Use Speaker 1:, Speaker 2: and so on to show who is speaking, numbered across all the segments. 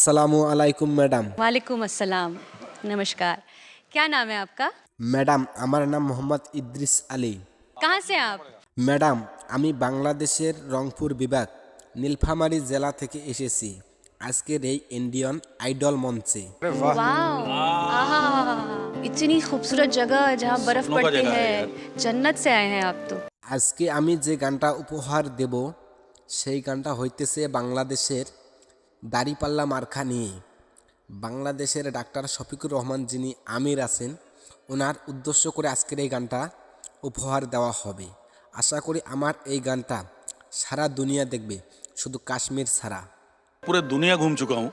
Speaker 1: আসসালামু আলাইকুম ম্যাডাম
Speaker 2: वालेकुम अस्सलाम नमस्कार क्या नाम है आपका
Speaker 1: ম্যাডাম আমার নাম মোহাম্মদ ইদ্রিস আলী
Speaker 2: कहाँ से हैं आप
Speaker 1: ম্যাডাম আমি বাংলাদেশের রংপুর বিভাগ নীলফামারী জেলা থেকে এসেছি আজকের এই ইন্ডিয়ান আইডল মঞ্চে
Speaker 2: वाओ आहा इतनी खूबसूरत जगह जहाँ बर्फ पड़ती है जन्नत से आए हैं आप तो
Speaker 1: আজকে আমি যে গানটা উপহার দেব সেই গানটা হইতেছে বাংলাদেশের দাড়িপাল্লা মার্খা নিয়ে বাংলাদেশের ডাক্তার শফিকুর রহমান যিনি আমির আছেন ওনার উদ্দেশ্য করে আজকের এই গানটা উপহার দেওয়া হবে আশা করি আমার এই গানটা সারা দুনিয়া দেখবে শুধু কাশ্মীর ছাড়া
Speaker 3: पूरे दुनिया घूम चुका हूँ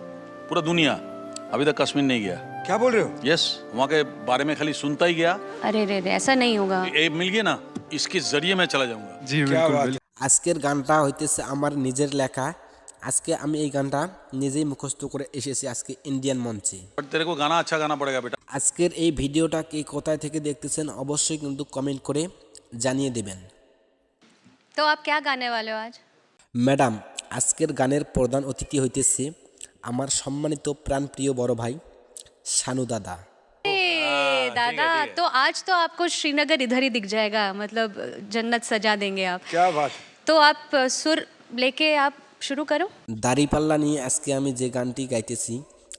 Speaker 3: पूरा दुनिया अभी तक कश्मीर नहीं गया
Speaker 4: क्या बोल रहे हो
Speaker 3: यस वहाँ के बारे में खाली सुनता ही गया
Speaker 2: अरे रे रे ऐसा नहीं होगा
Speaker 3: ये मिल गया ना इसके जरिए मैं चला जाऊंगा
Speaker 4: क्या बात
Speaker 1: আজকের গানটা হইতেছে আমার নিজের লেখা আজকে আমি এই গানটা নিজেই মুখস্থ করে এসেছি আজকে ইন্ডিয়ান মঞ্চে
Speaker 3: बट तेरे को गाना अच्छा गाना पड़ेगा बेटा
Speaker 1: আজকের এই ভিডিওটা কে কোথায় থেকে দেখতেছেন অবশ্যই কিন্তু কমেন্ট করে জানিয়ে দেবেন
Speaker 2: तो आप क्या गाने वाले हो आज
Speaker 1: ম্যাডাম আজকের গানের প্রধান অতিথি হইতেছে আমার সম্মানিত প্রাণপ্রিয় বড় ভাই শানু দাদা
Speaker 2: ए, दादा तो आज तो आपको श्रीनगर इधर ही दिख जाएगा मतलब जन्नत सजा देंगे आप
Speaker 4: क्या बात
Speaker 2: तो आप सुर लेके आप शुरू करो
Speaker 1: দাড়িপাল্লা নিয়ে আজকে আমি যে গানটি গাইতেছি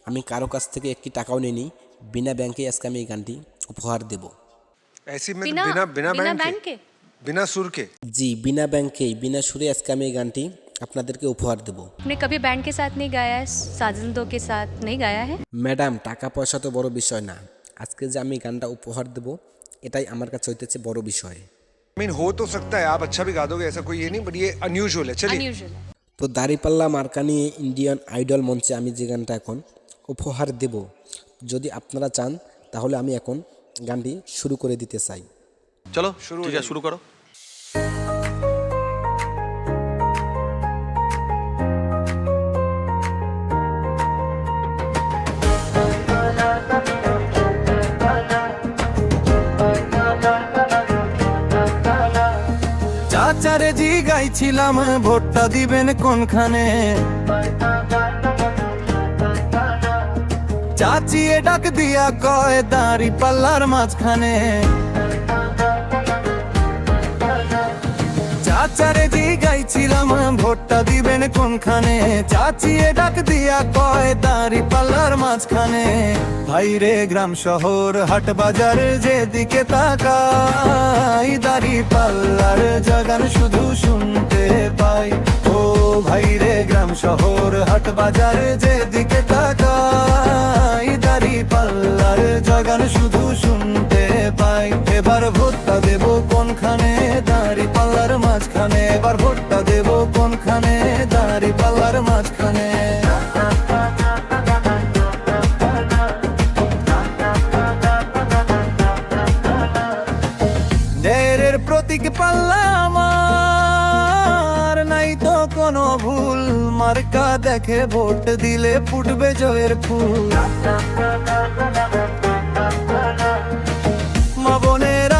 Speaker 1: আমি কারো কাছ থেকে একটি টাকাও নিইনি বিনা ব্যাংকে আজকে আমি এই গানটি উপহার দেব
Speaker 4: ऐसी में तो
Speaker 2: बिना
Speaker 4: बिना बिना
Speaker 2: बिना
Speaker 4: बैंड
Speaker 2: बैंड
Speaker 4: के
Speaker 2: के
Speaker 4: बिना सुर के
Speaker 1: জি বিনা ব্যাংকেই বিনা সুরে আজকে আমি এই গানটি আপনাদেরকে উপহার দেব
Speaker 2: आपने कभी बैंड के साथ नहीं गाया है साजिंदों के साथ नहीं गाया है
Speaker 1: ম্যাডাম টাকা পয়সা তো বড় বিষয় না আজকে যে আমি গানটা উপহার দেব এটাই আমার কাছে হইতেছে বড় বিষয়
Speaker 4: आई मीन हो तो सकता है आप अच्छा भी गा दोगे ऐसा कोई ये नहीं बट ये अनयूजुअल है चलिए
Speaker 2: अनयूजुअल है
Speaker 1: তো দাড়িপাল্লা মার্কা নিয়ে ইন্ডিয়ান আইডল মঞ্চে আমি যে গানটা এখন উপহার দেব, যদি আপনারা চান, তাহলে আমি এখন গানটি শুরু করে দিতে চাই।
Speaker 3: চলো
Speaker 4: শুরু
Speaker 3: শুরু করো।
Speaker 5: চাচারে জি গাইছিলাম, ভোটটা দিবেন কোনখানে? চাচি এ ডাক দিয়া কয়, দাঁড়ি পাল্লার মাঝখানে। চাচারে জি গাইছিলাম, ভোটটা দিবেন কোনখানে? চাচি এ ডাক দিয়া কয়, দাঁড়ি পাল্লার মাঝখানে। ভাইরে গ্রাম শহর, হাট বাজার, যেদিকে পাল্লার জাগান শুধু শুনতে পাই। ও ভাইরে গ্রাম, শহর, হাট, বাজার, যেদিকে তাকাই, দাড়ি, পাল্লার জাগান শুধু শুনতে পাই। এবার ভোটটা দেব কোনখানে? দাড়ি, পাল্লার মাঝখানে। এবার ভোটটা দেব কোনখানে? দাড়ি, পাল্লার মাঝখানে। মার্কা দেখে ভোট দিলে ফুটবে জয়ের ফুল। মা বোনেরা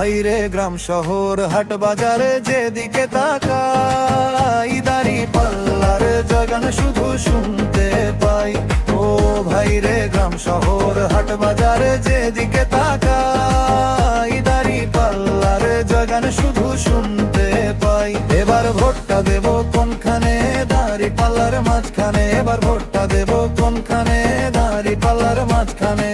Speaker 5: ভাইরে গ্রাম শহর, হাট বাজারে যেদিকে তাকাই, দাড়ি পাল্লার জগান শুধু শুনতে পাই। ও ভাইরে গ্রাম শহর, হাট বাজারে যেদিকে তাকাই, দাড়ি পাল্লার জগান শুধু শুনতে পাই। এবার ভোটটা দেব কোনখানে? দাড়ি পাল্লার মাঝখানে। এবার ভোটটা দেব কোনখানে? দাড়ি পাল্লার মাঝখানে।